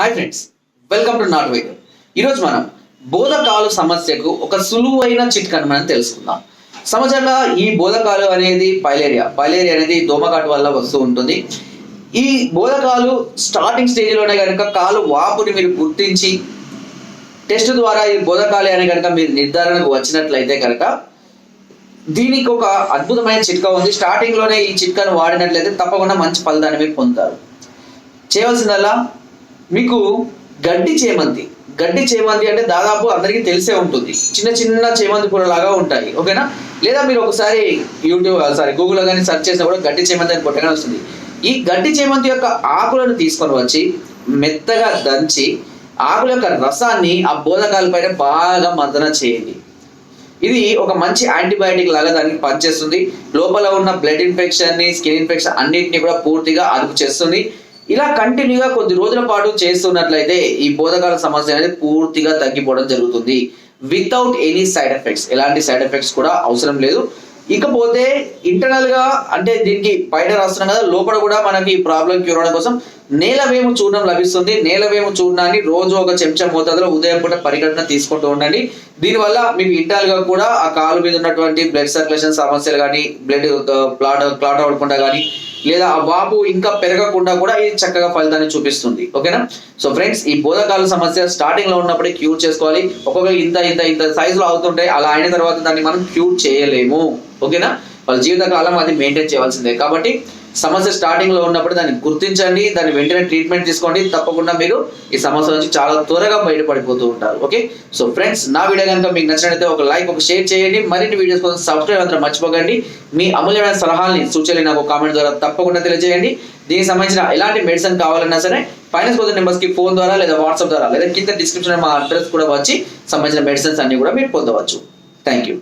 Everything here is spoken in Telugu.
హాయ్ ఫ్రెండ్స్ వెల్కమ్ టు నాట్ వైద్యం ఈరోజు మనం బోధకాలు సమస్యకు ఒక సులువైన చిట్కను మనం తెలుసుకుందాం. సమాజంగా ఈ బోధకాలు అనేది పైలేరియా. పైలేరియా అనేది దోమకాటు వల్ల వస్తూ ఉంటుంది. ఈ బోధకాలు స్టార్టింగ్ స్టేజ్లోనే కనుక కాలు వాపుని మీరు గుర్తించి టెస్ట్ ద్వారా ఈ బోధకాలు అని కనుక మీరు నిర్ధారణకు వచ్చినట్లయితే కనుక దీనికి ఒక అద్భుతమైన చిట్కా ఉంది. స్టార్టింగ్లోనే ఈ చిట్కాను వాడినట్లయితే తప్పకుండా మంచి ఫలితాన్ని మీరు పొందుతారు. చేయవలసిందల్లా మీకు గడ్డి చేమంతి. గడ్డి చేమంతి అంటే దాదాపు అందరికీ తెలిసే ఉంటుంది. చిన్న చిన్న చేమంతి పూల లాగా ఉంటాయి. ఓకేనా? లేదా మీరు ఒకసారి యూట్యూబ్ సారీ గూగుల్లో కానీ సెర్చ్ చేసినా కూడా గడ్డి చేమంతి అని కొట్టగానే వస్తుంది. ఈ గడ్డి చేమంతి యొక్క ఆకులను తీసుకొని వచ్చి మెత్తగా దంచి ఆకుల యొక్క రసాన్ని ఆ బోధకాలపైన బాగా మర్దన చేయండి. ఇది ఒక మంచి యాంటీబయాటిక్ లాగా దానికి పనిచేస్తుంది. లోపల ఉన్న బ్లడ్ ఇన్ఫెక్షన్ని స్కిన్ ఇన్ఫెక్షన్ అన్నిటిని కూడా పూర్తిగా అదుపు చేస్తుంది. ఇలా కంటిన్యూగా కొద్ది రోజుల పాటు చేస్తున్నట్లయితే ఈ బోధకాల సమస్య అనేది పూర్తిగా తగ్గిపోవడం జరుగుతుంది. వితౌట్ ఎనీ సైడ్ ఎఫెక్ట్స్ ఎలాంటి సైడ్ ఎఫెక్ట్స్ కూడా అవసరం లేదు. ఇకపోతే ఇంటర్నల్గా అంటే దీనికి బయట రాస్తున్నాం కదా లోపల కూడా మనకి ఈ ప్రాబ్లం క్యూర్ అవడం కోసం నేలవేము చూర్ణం లభిస్తుంది. నేలవేము చూర్ణాన్ని రోజు ఒక చెంచా మోతాదులో ఉదయం పూట పరిగణన తీసుకుంటూ ఉండండి. దీనివల్ల మీకు ఇంటర్నల్గా కూడా ఆ కాలు మీద ఉన్నటువంటి బ్లడ్ సర్క్యులేషన్ సమస్యలు కానీ బ్లడ్ క్లాట్ క్లాట్ అవ్వకుండా కానీ లేదా ఆ బాబు ఇంకా పెరగకుండా కూడా ఇది చక్కగా ఫలితాన్ని చూపిస్తుంది. ఓకేనా? సో ఫ్రెండ్స్ ఈ బోధకాల సమస్య స్టార్టింగ్లో ఉన్నప్పుడే క్యూర్ చేసుకోవాలి. ఒక్కొక్క ఇంత ఇంత ఇంత సైజులో అవుతుంటాయి అలా అయిన తర్వాత దాన్ని మనం క్యూర్ చేయలేము. ఓకేనా? వాళ్ళ జీవితకాలం అది మెయింటైన్ చేయవలసిందే. కాబట్టి సమస్య స్టార్టింగ్లో ఉన్నప్పుడు దాన్ని గుర్తించండి దాన్ని వెంటనే ట్రీట్మెంట్ తీసుకోండి. తప్పకుండా మీరు ఈ సమస్య నుంచి చాలా త్వరగా బయటపడిపోతూ ఉంటారు. ఓకే సో ఫ్రెండ్స్ నా వీడియో కనుక మీకు నచ్చినట్లయితే ఒక లైక్ ఒక షేర్ చేయండి. మరిన్ని వీడియోస్ కోసం సబ్స్క్రైబ్ అంతా మర్చిపోకండి. మీ అమూల్యమైన సలహాలని సూచనలు నాకు కామెంట్ ద్వారా తప్పకుండా తెలియజేయండి. దీనికి సంబంధించిన ఎలాంటి మెడిసిన్ కావాలన్నా సరే ఫైనాన్స్ కోసం నెంబర్స్కి ఫోన్ ద్వారా లేదా వాట్సాప్ ద్వారా లేదా కింద డిస్క్రిప్షన్ మా అడ్రస్ కూడా వచ్చి సంబంధించిన మెడిసిన్స్ అన్ని కూడా మీరు పొందవచ్చు. Thank you